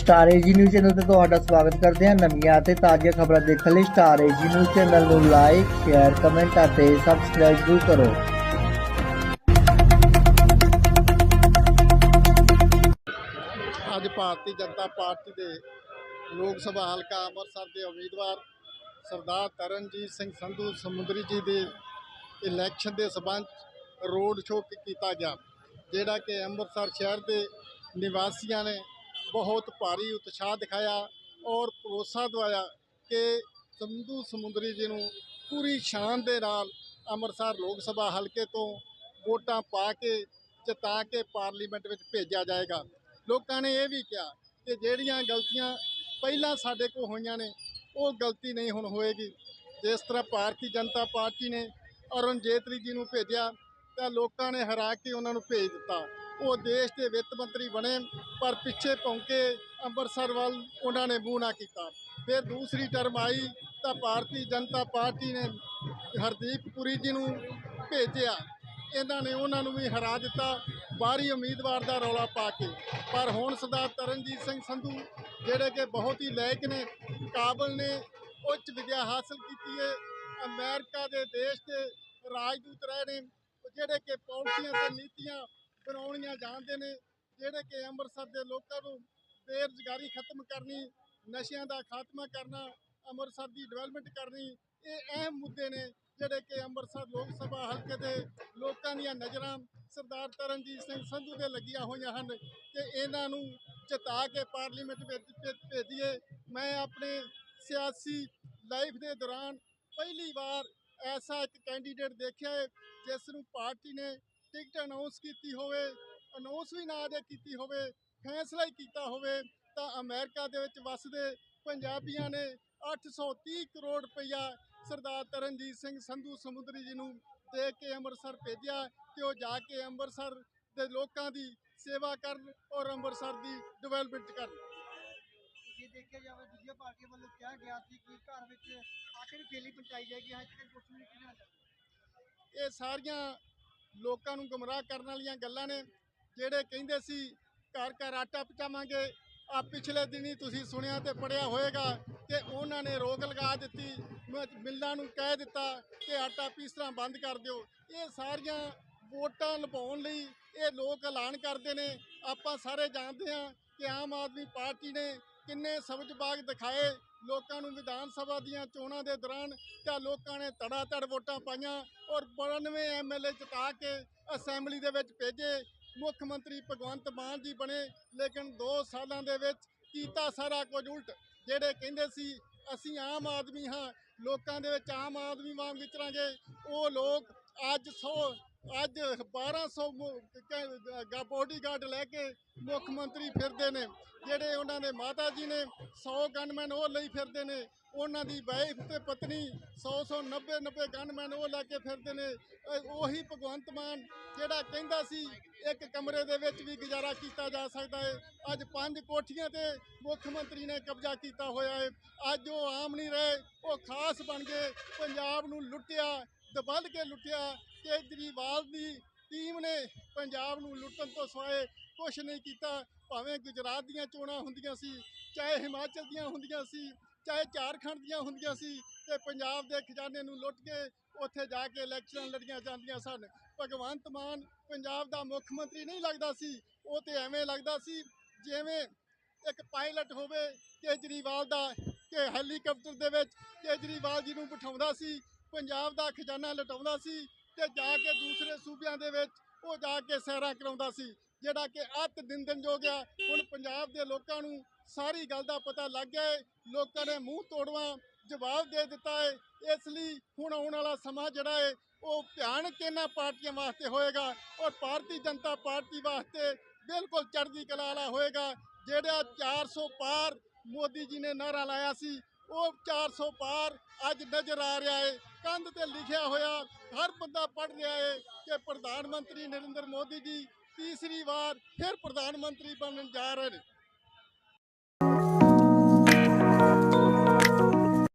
Star AG news channel ਤੇ ਤੁਹਾਡਾ ਸਵਾਗਤ ਕਰਦੇ ਹਾਂ ਨਵੀਆਂ ਅਤੇ ਤਾਜ਼ੀਆਂ ਖਬਰਾਂ ਦੇਖਣ ਲਈ ਸਟਾਰ ਏਜੀ ਨਿਊਜ਼ ਚੈਨਲ ਨੂੰ ਲਾਈਕ ਸ਼ੇਅਰ ਕਮੈਂਟ ਅਤੇ ਸਬਸਕ੍ਰਾਈਬ ਜ਼ਰੂਰ ਕਰੋ। ਅੱਜ ਭਾਰਤੀ ਜਨਤਾ ਪਾਰਟੀ ਦੇ ਲੋਕ ਸਭਾ ਹਲਕਾ ਅੰਮ੍ਰਿਤਸਰ ਦੇ ਉਮੀਦਵਾਰ ਸਰਦਾਰ ਤਰਨਜੀਤ ਸਿੰਘ ਸੰਧੂ ਸਮੁੰਦਰੀ ਜੀ ਦੇ ਇਲੈਕਸ਼ਨ ਦੇ ਸਬੰਧ ਰੋਡ ਸ਼ੋਅ ਕੀਤਾ ਗਿਆ ਜਿਹੜਾ ਕਿ ਅੰਮ੍ਰਿਤਸਰ ਸ਼ਹਿਰ ਦੇ ਨਿਵਾਸੀਆਂ ਨੇ ਬਹੁਤ ਭਾਰੀ ਉਤਸ਼ਾਹ ਦਿਖਾਇਆ ਔਰ ਭਰੋਸਾ ਦਵਾਇਆ ਕਿ ਸੰਧੂ ਸਮੁੰਦਰੀ ਜੀ ਨੂੰ ਪੂਰੀ ਸ਼ਾਨ ਦੇ ਨਾਲ ਅੰਮ੍ਰਿਤਸਰ ਲੋਕ ਸਭਾ ਹਲਕੇ ਤੋਂ ਵੋਟਾਂ ਪਾ ਕੇ, ਜਿਤਾ ਕੇ ਪਾਰਲੀਮੈਂਟ ਵਿੱਚ ਭੇਜਿਆ ਜਾਏਗਾ। ਲੋਕਾਂ ਨੇ ਇਹ ਵੀ ਕਿਹਾ ਕਿ ਜਿਹੜੀਆਂ ਗਲਤੀਆਂ ਪਹਿਲਾਂ ਸਾਡੇ ਕੋਲ ਹੋਈਆਂ ਨੇ, ਉਹ ਗਲਤੀ ਨਹੀਂ ਹੁਣ ਹੋਏਗੀ। ਜਿਸ ਤਰ੍ਹਾਂ ਭਾਰਤੀ ਜਨਤਾ ਪਾਰਟੀ ਨੇ ਅਰੁਣ ਜੇਤਲੀ ਜੀ ਨੂੰ ਭੇਜਿਆ, ਤਾਂ ਲੋਕਾਂ ਨੇ ਹਰਾ ਕੇ ਉਹਨਾਂ ਨੂੰ ਭੇਜ ਦਿੱਤਾ। ਉਹ ਦੇਸ਼ ਦੇ ਵਿੱਤ ਮੰਤਰੀ ਬਣੇ, ਪਰ ਪਿੱਛੇ ਭੌਂਕੇ ਅੰਮ੍ਰਿਤਸਰ ਵੱਲ ਉਹਨਾਂ ਨੇ ਮੂੰਹ ਨਾ ਕੀਤਾ। ਫਿਰ ਦੂਸਰੀ ਟਰਮ ਆਈ ਤਾਂ ਭਾਰਤੀ ਜਨਤਾ ਪਾਰਟੀ ਨੇ ਹਰਦੀਪ ਪੁਰੀ ਜੀ ਨੂੰ ਭੇਜਿਆ। ਇਹਨਾਂ ਨੇ ਉਹਨਾਂ ਨੂੰ ਵੀ ਹਰਾ ਦਿੱਤਾ, ਬਾਹਰੀ ਉਮੀਦਵਾਰ ਦਾ ਰੌਲਾ ਪਾ ਕੇ। ਪਰ ਹੁਣ ਸਰਦਾਰ ਤਰਨਜੀਤ ਸਿੰਘ ਸੰਧੂ, ਜਿਹੜੇ ਕਿ ਬਹੁਤ ਹੀ ਲਾਇਕ ਨੇ, ਕਾਬਲ ਨੇ, ਉੱਚ ਵਿਦਿਆ ਹਾਸਲ ਕੀਤੀ ਹੈ ਅਮਰੀਕਾ ਦੇ ਦੇਸ਼ ਦੇ ਰਾਜਦੂਤ ਰਹੇ ਨੇ, ਜਿਹੜੇ ਕਿ ਪਾਲਿਸੀਆਂ ਤੇ ਨੀਤੀਆਂ ਬਣਾਉਣੀਆਂ ਜਾਣਦੇ ਨੇ, ਜਿਹੜੇ ਕਿ ਅੰਮ੍ਰਿਤਸਰ ਦੇ ਲੋਕਾਂ ਨੂੰ ਬੇਰੁਜ਼ਗਾਰੀ ਖਤਮ ਕਰਨੀ, ਨਸ਼ਿਆਂ ਦਾ ਖਾਤਮਾ ਕਰਨਾ, ਅੰਮ੍ਰਿਤਸਰ ਦੀ ਡਿਵੈਲਪਮੈਂਟ ਕਰਨੀ, ਇਹ ਅਹਿਮ ਮੁੱਦੇ ਨੇ ਜਿਹੜੇ ਕਿ ਅੰਮ੍ਰਿਤਸਰ ਲੋਕ ਸਭਾ ਹਲਕੇ ਦੇ ਲੋਕਾਂ ਦੀਆਂ ਨਜ਼ਰਾਂ ਸਰਦਾਰ ਤਰਨਜੀਤ ਸਿੰਘ ਸੰਧੂ ਦੇ ਲੱਗੀਆਂ ਹੋਈਆਂ ਹਨ ਕਿ ਇਹਨਾਂ ਨੂੰ ਜਿਤਾ ਕੇ ਪਾਰਲੀਮੈਂਟ ਵਿੱਚ ਭੇ- ਭੇਜੀਏ। ਮੈਂ ਆਪਣੇ ਸਿਆਸੀ ਲਾਈਫ ਦੇ ਦੌਰਾਨ ਪਹਿਲੀ ਵਾਰ ਐਸਾ ਇੱਕ ਕੈਂਡੀਡੇਟ ਦੇਖਿਆ ਹੈ, ਜਿਸ ਨੂੰ ਪਾਰਟੀ ਨੇ ਟਿਕਟ ਅਨਾਉਂਸ ਕੀਤੀ ਹੋਵੇ ਅਨਾਉਂਸ ਵੀ ਨਾ ਦੇ ਕੀਤੀ ਹੋਵੇ ਫੈਸਲਾ ਹੀ ਕੀਤਾ ਹੋਵੇ ਤਾਂ ਅਮਰੀਕਾ ਦੇ ਵਿੱਚ ਵੱਸਦੇ ਪੰਜਾਬੀਆਂ ਨੇ 830 ਕਰੋੜ ਰੁਪਈਆ ਸਰਦਾਰ ਤਰਨਜੀਤ ਸਿੰਘ ਸੰਧੂ ਸਮੁੰਦਰੀ ਜੀ ਨੂੰ ਦੇ ਕੇ ਅੰਮ੍ਰਿਤਸਰ ਭੇਜਿਆ ਕਿ ਉਹ ਜਾ ਕੇ ਅੰਮ੍ਰਿਤਸਰ ਦੇ ਲੋਕਾਂ ਦੀ ਸੇਵਾ ਕਰਨ ਔਰ ਅੰਮ੍ਰਿਤਸਰ ਦੀ ਡਿਵੈਲਪਮੈਂਟ ਕਰਨ। ਜੇ ਦੇਖਿਆ ਜਾਵੇ ਦੂਜੀਆਂ ਪਾਰਟੀਆਂ ਵੱਲੋਂ ਕਿਹਾ ਗਿਆ ਸੀ ਕਿ ਘਰ ਵਿੱਚ ਆ ਕੇ ਖੇਲੀ ਪਹੁੰਚਾਈ ਜਾਏਗੀ ਅੱਜ ਤੱਕ ਕੁਝ ਨਹੀਂ ਕਿਹਾ ਜਾਂਦਾ ਇਹ ਸਾਰੀਆਂ ਲੋਕਾਂ ਨੂੰ ਗੁੰਮਰਾਹ ਕਰਨ ਵਾਲੀਆਂ ਗੱਲਾਂ ਨੇ, ਜਿਹੜੇ ਕਹਿੰਦੇ ਸੀ ਘਰ ਘਰ ਆਟਾ ਪਹੁੰਚਾਵਾਂਗੇ ਆ ਪਿਛਲੇ ਦਿਨੀ ਤੁਸੀਂ ਸੁਣਿਆ ਤੇ ਪੜਿਆ ਹੋਵੇਗਾ ਕਿ ਉਹਨਾਂ ਨੇ ਰੋਕ ਲਗਾ ਦਿੱਤੀ ਮਿੱਲਾਂ ਨੂੰ ਕਹਿ ਦਿੱਤਾ ਕਿ ਆਟਾ ਪੀਸਣਾ ਬੰਦ ਕਰ ਦਿਓ। ਇਹ ਸਾਰੀਆਂ ਵੋਟਾਂ ਲਵਾਉਣ ਲਈ ਇਹ ਲੋਕ ਐਲਾਨ ਕਰਦੇ ਨੇ। ਆਪਾਂ ਸਾਰੇ ਜਾਣਦੇ ਹਾਂ ਕਿ ਆਮ ਆਦਮੀ ਪਾਰਟੀ ਨੇ ਕਿੰਨੇ ਸਬਜ਼ ਬਾਗ ਦਿਖਾਏ, ਲੋਕਾਂ ਨੂੰ ਵਿਧਾਨ ਸਭਾ ਦੀਆਂ ਚੋਣਾਂ ਦੇ ਦੌਰਾਨ ਤਾਂ ਲੋਕਾਂ ਨੇ ਧੜਾ ਧੜ ਵੋਟਾਂ ਪਾਈਆਂ ਔਰ 92 ਐਮਐਲਏ ਜਿਤਾ ਕੇ ਅਸੈਂਬਲੀ ਦੇ ਵਿੱਚ ਭੇਜੇ, ਮੁੱਖ ਮੰਤਰੀ ਭਗਵੰਤ ਮਾਨ ਜੀ ਬਣੇ, ਲੇਕਿਨ 2 ਸਾਲਾਂ ਦੇ ਵਿੱਚ ਕੀਤਾ ਸਾਰਾ ਕੁਝ ਉਲਟ, ਜਿਹੜੇ ਕਹਿੰਦੇ ਸੀ, ਅਸੀਂ ਆਮ ਆਦਮੀ ਹਾਂ, ਲੋਕਾਂ ਦੇ ਵਿੱਚ ਆਮ ਆਦਮੀ ਵਾਂਗ ਵਿਚਰਾਂਗੇ, ਉਹ ਲੋਕ ਅੱਜ 100 ਅੱਜ 1200 ਗਾ ਬੋਡੀਗਾਰਡ ਲੈ ਕੇ ਮੁੱਖ ਮੰਤਰੀ ਫਿਰਦੇ ਨੇ, ਜਿਹੜੇ ਉਹਨਾਂ ਦੇ ਮਾਤਾ ਜੀ ਨੇ 100 ਗਨਮੈਨ ਉਹ ਲਈ ਫਿਰਦੇ ਨੇ, ਉਹਨਾਂ ਦੀ ਵਾਈਫ ਤੇ ਪਤਨੀ 100 100 90 90 ਗਨਮੈਨ ਉਹ ਲੈ ਕੇ ਫਿਰਦੇ ਨੇ। ਉਹੀ ਭਗਵੰਤ ਮਾਨ, ਜਿਹੜਾ ਕਹਿੰਦਾ ਸੀ ਇੱਕ ਕਮਰੇ ਦੇ ਵਿੱਚ ਵੀ ਗੁਜ਼ਾਰਾ ਕੀਤਾ ਜਾ ਸਕਦਾ ਹੈ। ਅੱਜ ਪੰਜ ਕੋਠੀਆਂ ਤੇ ਮੁੱਖ ਮੰਤਰੀ ਨੇ ਕਬਜ਼ਾ ਕੀਤਾ ਹੋਇਆ ਹੈ। ਅੱਜ ਉਹ ਆਮ ਨਹੀਂ ਰਹੇ, ਉਹ ਖਾਸ ਬਣ ਗਏ, ਪੰਜਾਬ ਨੂੰ ਲੁੱਟਿਆ ਦਬਲ ਕੇ ਲੁੱਟਿਆ। ਕੇਜਰੀਵਾਲ ਦੀ ਟੀਮ ਨੇ ਪੰਜਾਬ ਨੂੰ ਲੁੱਟਣ ਤੋਂ ਸਵਾਏ ਕੁਝ ਨਹੀਂ ਕੀਤਾ। ਭਾਵੇਂ ਗੁਜਰਾਤ ਦੀਆਂ ਚੋਣਾਂ ਹੁੰਦੀਆਂ ਸੀ, ਚਾਹੇ ਹਿਮਾਚਲ ਦੀਆਂ ਹੁੰਦੀਆਂ ਸੀ, ਚਾਹੇ ਝਾਰਖੰਡ ਦੀਆਂ ਹੁੰਦੀਆਂ ਸੀ, ਤੇ ਪੰਜਾਬ ਦੇ ਖਜ਼ਾਨੇ ਨੂੰ ਲੁੱਟ ਕੇ ਉੱਥੇ ਜਾ ਕੇ ਇਲੈਕਸ਼ਨਾਂ ਲੜੀਆਂ ਜਾਂਦੀਆਂ ਸਨ। ਭਗਵੰਤ ਮਾਨ ਪੰਜਾਬ ਦਾ ਮੁੱਖ ਮੰਤਰੀ ਨਹੀਂ ਲੱਗਦਾ ਸੀ। ਉਹ ਤੇ ਐਵੇਂ ਲੱਗਦਾ ਸੀ ਜਿਵੇਂ ਇੱਕ ਪਾਇਲਟ ਹੋਵੇ, ਕੇਜਰੀਵਾਲ ਦਾ, ਕਿ ਹੈਲੀਕਾਪਟਰ ਦੇ ਵਿੱਚ ਕੇਜਰੀਵਾਲ ਜੀ ਨੂੰ ਬਿਠਾਉਂਦਾ ਸੀ ਪੰਜਾਬ ਦਾ ਖਜ਼ਾਨਾ ਲਟਾਉਂਦਾ ਸੀ ਤੇ ਜਾ ਕੇ ਦੂਸਰੇ ਸੂਬਿਆਂ ਦੇ ਵਿੱਚ ਉਹ ਜਾ ਕੇ ਸੈਰਾਂ ਕਰਾਉਂਦਾ ਸੀ, ਜਿਹੜਾ ਕਿ ਅੱਤ ਦਿਨ ਦਿਨ ਜੋ ਗਿਆ ਹੁਣ ਪੰਜਾਬ ਦੇ ਲੋਕਾਂ ਨੂੰ ਸਾਰੀ ਗੱਲ ਦਾ ਪਤਾ ਲੱਗ ਗਿਆ ਹੈ ਲੋਕਾਂ ਨੇ ਮੂੰਹ ਤੋੜਵਾ ਜਵਾਬ ਦੇ ਦਿੱਤਾ ਹੈ ਇਸ ਲਈ ਹੁਣ ਆਉਣ ਵਾਲਾ ਸਮਾਂ ਜਿਹੜਾ ਹੈ ਉਹ ਭਿਆਨਕ ਇਹਨਾਂ ਪਾਰਟੀਆਂ ਵਾਸਤੇ ਹੋਏਗਾ ਔਰ ਭਾਰਤੀ ਜਨਤਾ ਪਾਰਟੀ ਵਾਸਤੇ ਬਿਲਕੁਲ ਚੜ੍ਹਦੀ ਕਲਾ ਵਾਲਾ ਹੋਏਗਾ। ਜਿਹੜਾ 400 ਪਾਰ ਮੋਦੀ ਜੀ ਨੇ ਨਾਰਾ ਲਾਇਆ ਸੀ, ਉਹ 400 ਪਾਰ ਅੱਜ ਨਜ਼ਰ ਆ ਰਿਹਾ ਹੈ ਕੰਧ ਤੇ ਲਿਖਿਆ ਹੋਇਆ ਹਰ ਬੰਦਾ ਪੜ੍ਹ ਰਿਹਾ ਹੈ ਕਿ ਪ੍ਰਧਾਨ ਮੰਤਰੀ ਨਰਿੰਦਰ ਮੋਦੀ ਜੀ ਤੀਸਰੀ ਵਾਰ ਫਿਰ ਪ੍ਰਧਾਨ ਮੰਤਰੀ ਬਣਨ ਜਾ ਰਹੇ ਨੇ।